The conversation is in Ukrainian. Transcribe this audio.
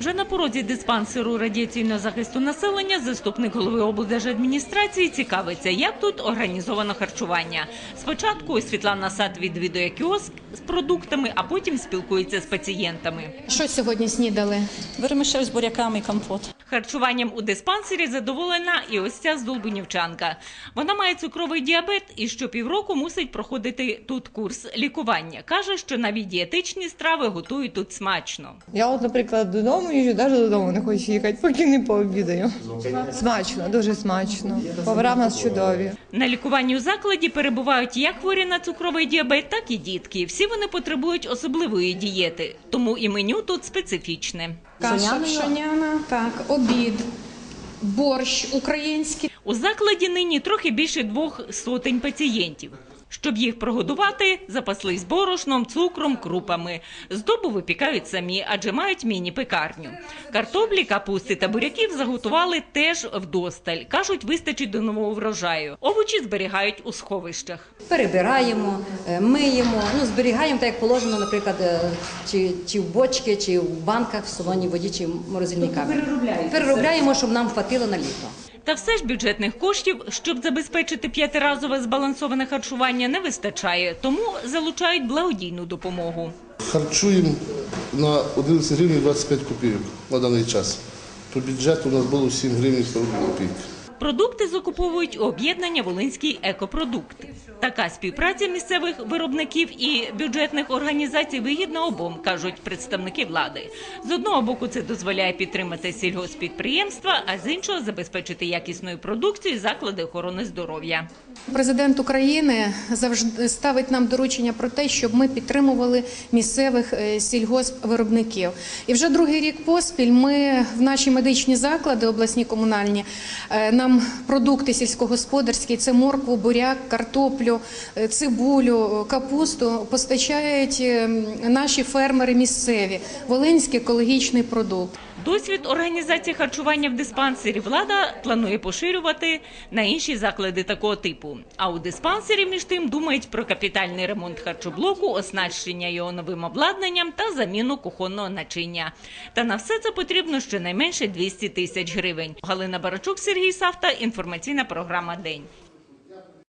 Вже на порозі диспансеру радіаційного захисту населення заступник голови облдержадміністрації цікавиться, як тут організовано харчування. Спочатку Світлана Сад відвідує кіоск з продуктами, а потім спілкується з пацієнтами. Що сьогодні снідали? Вермишель з буряками і компот. Харчуванням у диспансері задоволена і ось ця здолбунівчанка. Вона має цукровий діабет і щопівроку мусить проходити тут курс лікування. Каже, що навіть дієтичні страви готують тут смачно. Я от, наприклад, додому їжджу, навіть додому не хочу їхати, поки не пообідаю. Смачно, дуже смачно. Повара в нас чудові. На лікуванні у закладі перебувають як хворі на цукровий діабет, так і дітки. Всі вони потребують особливої дієти, тому і меню тут специфічне. Каша пшеняна, так, обід, борщ український. У закладі нині трохи більше двох сотень пацієнтів. Щоб їх прогодувати, запаслись борошном, цукром, крупами. Здобу випікають самі, адже мають міні-пекарню. Картоплі, капусти та буряків заготували теж вдосталь. Кажуть, вистачить до нового врожаю. Овочі зберігають у сховищах. перебираємо, е, миємо, ну зберігаємо так, як положено, наприклад, е, чи, чи в бочки, чи в банках, в солоній воді, чи в морозильній камері. Переробляємо, щоб нам хватило на літо. Та все ж бюджетних коштів, щоб забезпечити п'ятиразове збалансоване харчування, не вистачає, тому залучають благодійну допомогу. Харчуємо на 11 гривень 25 копійок на даний час. По бюджету у нас було 7 гривень 40 копійок. Продукти закуповують об'єднання Волинський екопродукт. Така співпраця місцевих виробників і бюджетних організацій вигідна обом, кажуть представники влади. З одного боку, це дозволяє підтримати сільгоспідприємства, а з іншого забезпечити якісною продукцією заклади охорони здоров'я. Президент України завжди ставить нам доручення про те, щоб ми підтримували місцевих е, сільгоспвиробників. І вже другий рік поспіль ми в наші медичні заклади, обласні комунальні, е, нам продукти сільськогосподарські, це моркву, буряк, картоплю, е, цибулю, капусту постачають е, наші фермери місцеві. Волинський екологічний продукт. Досвід організації харчування в диспансері влада планує поширювати на інші заклади такого типу. А у диспансері, між тим, думають про капітальний ремонт харчоблоку, оснащення його новим обладнанням та заміну кухонного начиння. Та на все це потрібно щонайменше 200 тисяч гривень. Галина Барачук, Сергій Савта. Інформаційна програма День.